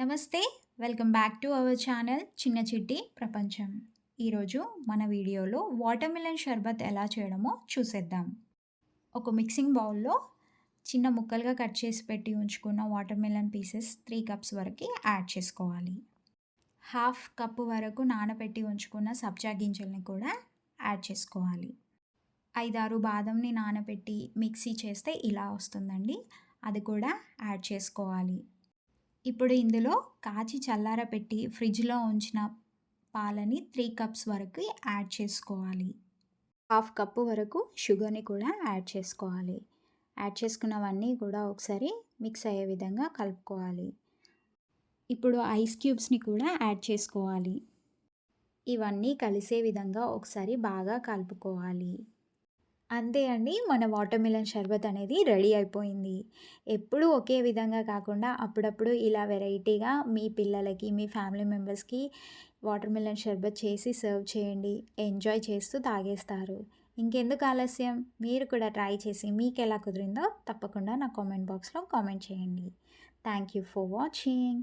నమస్తే welcome back to our channel చిన్న చిట్టి ప్రపంచం. ఈరోజు మన వీడియోలో వాటర్ మిలన్ షర్బత్ ఎలా చేయడమో చూసేద్దాం. ఒక మిక్సింగ్ బౌల్లో చిన్న ముక్కలుగా కట్ చేసి పెట్టి ఉంచుకున్న watermelon pieces three cups వరకు యాడ్ చేసుకోవాలి. హాఫ్ కప్పు వరకు నానబెట్టి ఉంచుకున్న సబ్జా గింజల్ని కూడా యాడ్ చేసుకోవాలి. ఐదారు బాదంని నానబెట్టి మిక్సీ చేస్తే ఇలా వస్తుందండి. అది కూడా యాడ్ చేసుకోవాలి. ఇప్పుడు ఇందులో కాచి చల్లార పెట్టి ఫ్రిడ్జ్లో ఉంచిన పాలని త్రీ కప్స్ వరకు యాడ్ చేసుకోవాలి. హాఫ్ కప్పు వరకు షుగర్ని కూడా యాడ్ చేసుకోవాలి. యాడ్ చేసుకున్నవన్నీ కూడా ఒకసారి మిక్స్ అయ్యే విధంగా కలుపుకోవాలి. ఇప్పుడు ఐస్ క్యూబ్స్ని కూడా యాడ్ చేసుకోవాలి. ఇవన్నీ కలిసే విధంగా ఒకసారి బాగా కలుపుకోవాలి. అంతే అండి. మన వాటర్ మిలన్ షర్బత్ అనేది రెడీ అయిపోయింది. ఎప్పుడూ ఒకే విధంగా కాకుండా అప్పుడప్పుడు ఇలా వెరైటీగా మీ పిల్లలకి మీ ఫ్యామిలీ మెంబర్స్కి వాటర్ మిలన్ షర్బత్ చేసి సర్వ్ చేయండి. ఎంజాయ్ చేస్తూ తాగేస్తారు. ఇంకెందుకు ఆలస్యం? మీరు కూడా ట్రై చేసి మీకు ఎలా కుదిరిందో తప్పకుండా నా కామెంట్ బాక్స్లో కామెంట్ చేయండి. Thank you for watching.